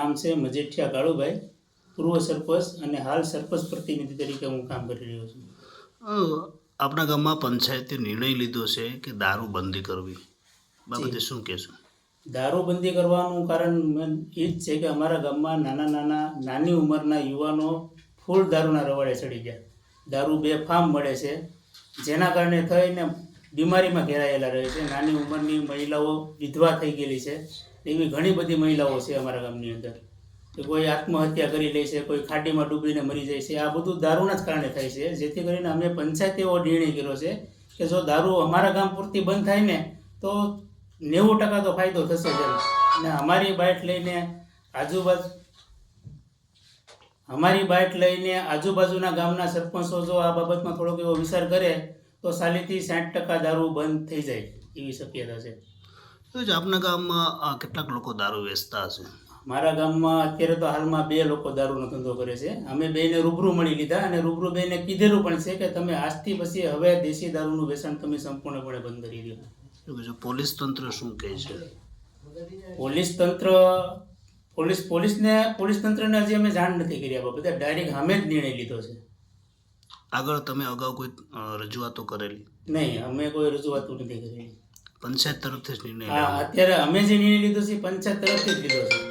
નામ છે મજેઠિયા કાળુભાઈ પૂર્વ સરપંચ અને હાલ સરપંચ પ્રતિનિધિ તરીકે હું કામ કરી રહ્યો છું. આપણા ગામમાં પંચાયતે નિર્ણય લીધો છે કે દારૂ બંધી કરવી. બાબતે શું કહેશો? દારૂબંધી કરવાનું કારણ એ જ છે કે અમારા ગામમાં નાના નાના નાની ઉંમરના યુવાનો ફૂલ દારૂના રવાડે ચડી ગયા. દારૂ બે ફાર્મ મળે છે જેના કારણે થઈને બીમારીમાં ઘેરાયેલા રહે છે. નાની ઉંમરની મહિલાઓ વિધવા થઈ ગયેલી છે. એવી ઘણી બધી મહિલાઓ છે અમારા ગામની અંદર. કે કોઈ આત્મહત્યા કરી લે છે, કોઈ ખાડીમાં ડૂબીને મરી જાય છે. આ બધું દારૂના જ કારણે થાય છે. જેથી કરીને અમે પંચાયતે એવો નિર્ણય કર્યો છે કે જો દારૂ અમારા ગામ પૂરતી બંધ થાય ને, તો નેવું ટકા તો ફાયદો થશે જ અને અમારી બાઇટ લઈને આજુબાજુ, અમારી બાઇટ લઈને આજુબાજુના ગામના સરપંચો જો આ બાબતમાં થોડોક એવો વિચાર કરે, તો સાલીથી સાઠ ટકા દારૂ બંધ થઈ જાય એવી શક્યતા છે. તો જ આપના ગામમાં કેટલાક લોકો દારૂ વેચતા હશે? મારા ગામમાં અત્યારે તો હાલમાં બે લોકો દારૂનો ધંધો કરે છે. અમે બેને રૂબરૂ મળી લીધા અને રૂબરૂ બેને કીધેલું પણ છે કે તમે આજથી પછી હવે દેશી દારૂનું વેચાણ તમે સંપૂર્ણપણે બંધ કરી દો. પોલીસ તંત્ર શું કહે છે? પોલીસ તંત્ર પોલીસ પોલીસને પોલીસ તંત્રને હજી અમે જાણ નથી કરી આ બધા ડાયરેક્ટ અમે જ નિર્ણય લીધો છે. આગળ તમે અગાઉ કોઈ રજૂઆતો કરેલી? નહીં અમે કોઈ રજૂઆતો નથી કરેલી. પંચાયત તરફથી જ નિર્ણય અત્યારે અમે જે નિર્ણય લીધો છે પંચાયત તરફથી જ લીધો છે.